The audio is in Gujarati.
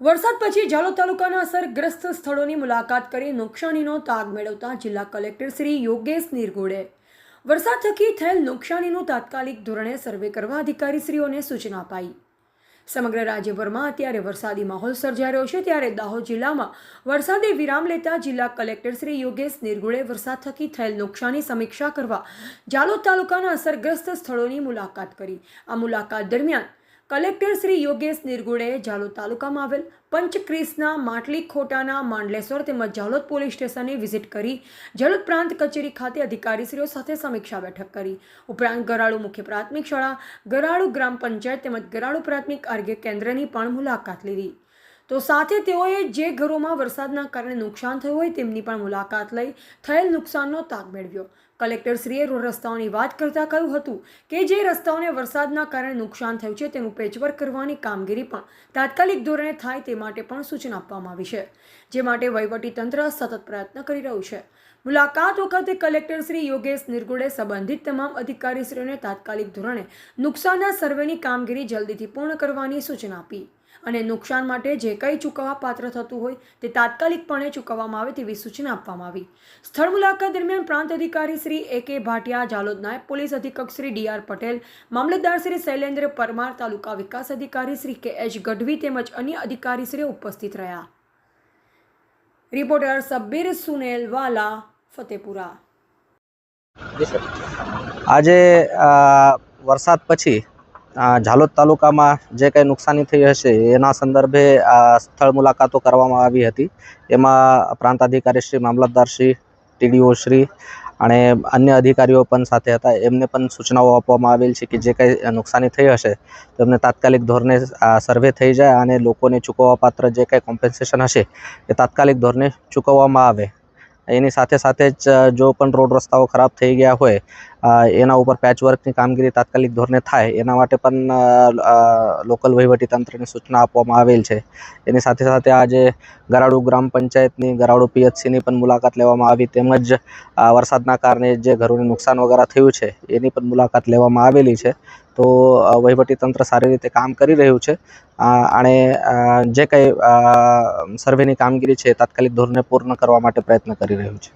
વરસાદ પછી જાલોદ તાલુકાના અસરગ્રસ્ત સ્થળોની મુલાકાત કરી નુકસાનીનો તાગ મેળવતા જિલ્લા કલેક્ટર શ્રી યોગેશ નિરગુડે. વરસાદ થકી થયેલ નુકસાનીનું તાત્કાલિક ધોરણે સર્વે કરવા અધિકારીશ્રીઓને સૂચના અપાઈ. સમગ્ર રાજ્યભરમાં અત્યારે વરસાદી માહોલ સર્જાઈ રહ્યો છે, ત્યારે દાહોદ જિલ્લામાં વરસાદે વિરામ લેતા જિલ્લા કલેક્ટર શ્રી યોગેશ નિરગુડે વરસાદ થકી થયેલ નુકસાની સમીક્ષા કરવા જાલોદ તાલુકાના અસરગ્રસ્ત સ્થળોની મુલાકાત કરી. આ મુલાકાત દરમિયાન કલેક્ટર શ્રી યોગેશ નિરગુડે જાલોદ તાલુકામાં આવેલ પંચક્રીસના માટલી ખોટાના માંડલેશ્વર તેમજ જાલોદ પોલીસ સ્ટેશનની વિઝિટ કરી ઝાલોદ પ્રાંત કચેરી ખાતે અધિકારીશ્રીઓ સાથે સમીક્ષા બેઠક કરી. ઉપરાંત ગરાળુ મુખ્ય પ્રાથમિક શાળા, ગરાળુ ગ્રામ પંચાયત તેમજ ગરાળુ પ્રાથમિક આરોગ્ય કેન્દ્રની પણ મુલાકાત લીધી. તો સાથે તેઓએ જે ઘરોમાં વરસાદના કારણે નુકસાન થયું હોય તેમની પણ મુલાકાત લઈ થયેલ નુકસાનનો તાગ મેળવ્યો. કલેક્ટરશ્રીએ રસ્તાઓની વાત કરતાં કહ્યું હતું કે જે રસ્તાઓને વરસાદના કારણે નુકસાન થયું છે તેનું પેચવર્ક કરવાની કામગીરી પણ તાત્કાલિક ધોરણે થાય તે માટે પણ સૂચના આપવામાં આવી છે, જે માટે વહીવટીતંત્ર સતત પ્રયત્ન કરી રહ્યું છે. મુલાકાત વખતે કલેક્ટર શ્રી યોગેશ નિર્ગુડે સંબંધિત તમામ અધિકારીશ્રીઓને તાત્કાલિક ધોરણે નુકસાનના સર્વેની કામગીરી જલ્દીથી પૂર્ણ કરવાની સૂચના આપી. અને નુકસાન માટે જે કંઈ ચૂકવવા પાત્ર થતું હોય તે તાત્કાલિકપણે ચૂકવવામાં આવે તેવી સૂચના આપવામાં આવી. સ્થળ મુલાકાત દરમિયાન પ્રાંત અધિકારી શ્રી એ કે ભાટિયા, જાલોદ નાયબ પોલીસ અધિક્ષક શ્રી ડી આર પટેલ, મામલતદાર શ્રી શૈલેન્દ્ર પરમાર, તાલુકા વિકાસ અધિકારી શ્રી કે એચ ગઢવી તેમજ અન્ય અધિકારીશ્રીઓ ઉપસ્થિત રહ્યા. રિપોર્ટર સબ્બીર સુનેલ વાલા ફતેપુરા આજે વરસાદ પછી ઝાલોદ તાલુકામાં જે કંઈ નુકસાની થઈ હશે, એના સંદર્ભે સ્થળ મુલાકાતો કરવામાં આવી હતી. એમાં પ્રાંત અધિકારી શ્રી, મામલતદાર શ્રી, ટીડીઓ શ્રી અને અન્ય અધિકારીઓ પણ સાથે હતા. એમને પણ સૂચનાઓ આપવામાં આવેલ છે કે જે કંઈ નુકસાની થઈ હશે, તો એમને તાત્કાલિક ધોરણે સર્વે થઈ જાય અને લોકોને ચૂકવવાપાત્ર જે કંઈ કોમ્પન્સેશન હશે, એ તાત્કાલિક ધોરણે ચૂકવવામાં આવે. એની સાથે સાથે જ જો પણ રોડ રસ્તાઓ ખરાબ થઈ ગયા હોય એના ઉપર પેચવર્કની કામગીરી તાત્કાલિક ધોરણે થાય, એના માટે પણ લોકલ વહીવટીતંત્રની સૂચના આપવામાં આવેલ છે. એની સાથે સાથે આજે ગરાડુ ગ્રામ પંચાયતની, ગરાડુ પીએચસીની પણ મુલાકાત લેવામાં આવી, તેમજ વરસાદના કારણે જે ઘરોને નુકસાન વગેરે થયું છે, એની પણ મુલાકાત લેવામાં આવેલી છે. તો વહીવટી વહીવટીતંત્ર સારી રીતે કામ કરી રહ્યું છે. અને જે કંઈ સર્વેની કામગીરી છે તાત્કાલિક ધોરણે પૂર્ણ કરવા માટે પ્રયત્ન કરી રહ્યું છે.